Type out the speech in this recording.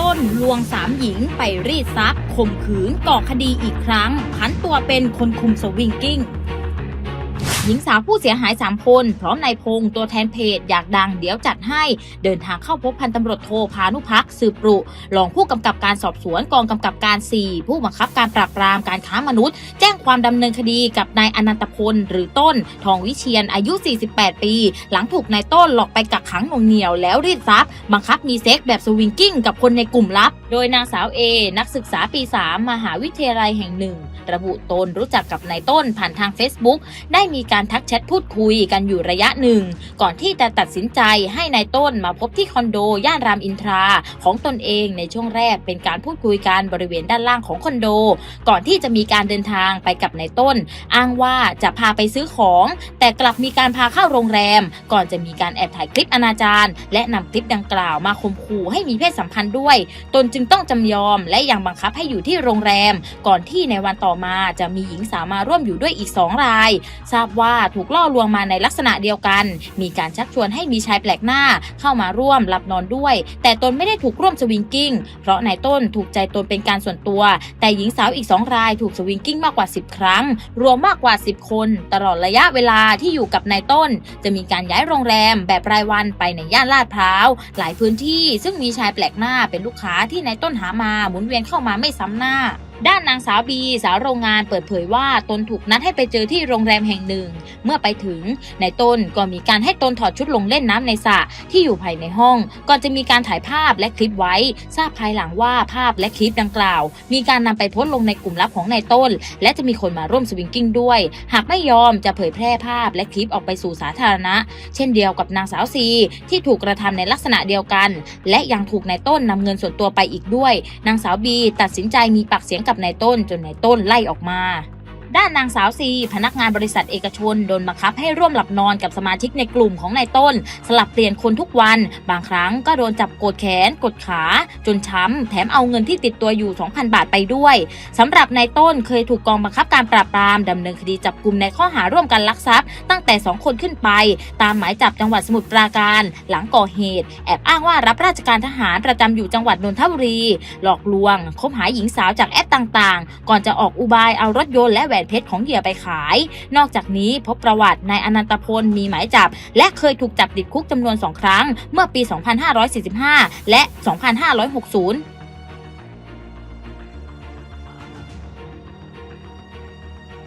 ต้นลวงสามหญิงไปรีดทรัพย์ข่มขืนก่อคดีอีกครั้ง พันตัวเป็นคนคุมสวิงกิ้ง ญิงสาวผู้เสียหาย 3 คน พร้อมนายพงษ์ตัวแทนเพจอยากดังเดี๋ยวจัดให้ เดินทางเข้าพบพันตำรวจโทพานุพักสืบปรุรองผู้กำกับการสอบสวนกองกำกับการ 4 ผู้บังคับการปราบปรามการค้ามนุษย์ แจ้งความดำเนินคดีกับนายอนันตพลหรือต้น ทองวิเชียนอายุ 48 ปี หลังถูกนายต้นหลอกไปกักขังหน่วงเหนียวแล้วรีดทรัพย์บังคับมีเซ็กแบบสวิงกิ้งกับคนในกลุ่มลับ โดยนางสาวเอนักศึกษาปี 3 มหาวิทยาลัยแห่งหนึ่ง ระบุตนรู้จักกับนายต้นผ่านทาง Facebook ได้มีการการทักแชทพูดคุยกันอยู่ระยะหนึ่ง ก่อนที่จะตัดสินใจให้นายต้นมาพบที่คอนโดย่านรามอินทราของตนเองในช่วงแรกเป็นการพูดคุยกันบริเวณด้านล่างของคอนโด ก่อนที่จะมีการเดินทางไปกับนายต้น อ้างว่าจะพาไปซื้อของ แต่กลับมีการพาเข้าโรงแรม ก่อนจะมีการแอบถ่ายคลิปอนาจารและนำคลิปดังกล่าวมาข่มขู่ให้มีเพศสัมพันธ์ด้วย ตนจึงต้องจำยอมและยังบังคับให้อยู่ที่โรงแรม ก่อนที่ในวันต่อมาจะมีหญิงสาวมาร่วมอยู่ด้วยอีก 2 ราย ทราบว่าถูกล่อลวงมาในลักษณะเดียวกัน มีการชักชวนให้มีชายแปลกหน้าเข้ามาร่วมหลับนอนด้วย แต่ตนไม่ได้ถูกร่วมสวิงกิ้ง เพราะนายต้นถูกใจตนเป็นการส่วนตัว แต่หญิงสาวอีก2รายถูกสวิงกิ้งมากกว่า 10 ครั้ง รวมมากกว่า 10 คน ตลอดระยะเวลาที่อยู่กับนายต้น จะมีการย้ายโรงแรมแบบรายวันไปในย่านลาดพร้าว หลายพื้นที่ซึ่งมีชายแปลกหน้าเป็นลูกค้าที่นายต้นหามาหมุนเวียนเข้ามาไม่ซ้ำหน้า ด้านนางสาวบีสาวโรงงานเปิดเผยว่าตนถูกนัดให้ไปเจอที่โรงแรมแห่งหนึ่ง เมื่อไปถึงนายต้นก็มีการให้ตนถอดชุดลงเล่นน้ำในสระที่อยู่ภายในห้อง ก่อนจะมีการถ่ายภาพและคลิปไว้ ทราบภายหลังว่าภาพและคลิปดังกล่าว มีการนำไปโพสต์ลงในกลุ่มลับของนายต้น และจะมีคนมาร่วมสวิงกิ้งด้วย หากไม่ยอมจะเผยแพร่ภาพและคลิปออกไปสู่สาธารณะ เช่นเดียวกับนางสาวซีที่ถูกกระทำในลักษณะเดียวกัน และยังถูกนายต้นนำเงินส่วนตัวไปอีกด้วย นางสาวบีตัดสินใจมีปากเสียงกับนายต้นจนนายต้นไล่ออกมา ด้านนางสาวซีพนักงานบริษัทเอกชนโดนบังคับให้ร่วมหลับนอนกับสมาชิกในกลุ่มของนายต้น สลับเปลี่ยนคนทุกวัน บางครั้งก็โดนจับกดแขน กดขา จนช้ำ แถมเอาเงินที่ติดตัวอยู่ 2,000 บาทไปด้วยสำหรับนายต้นเคยถูกกองบังคับการปราบปรามดำเนินคดีจับกลุ่มในข้อหาร่วมกันลักทรัพย์ ตั้งแต่ 2 คนขึ้นไป ตามหมายจับจังหวัดสมุทรปราการ หลังก่อเหตุ แอบอ้างว่ารับราชการทหารประจำอยู่จังหวัดนนทบุรี หลอกลวงคบหาหญิงสาวจากแอปต่างๆ ก่อนจะออกอุบายเอารถยนต์และแหววนเพชรของเหยื่อไปขาย นอกจากนี้พบประวัตินายอนันตพลมีหมายจับ และเคยถูกจับติดคุกจำนวน 2 ครั้ง เมื่อปี 2545 และ 2560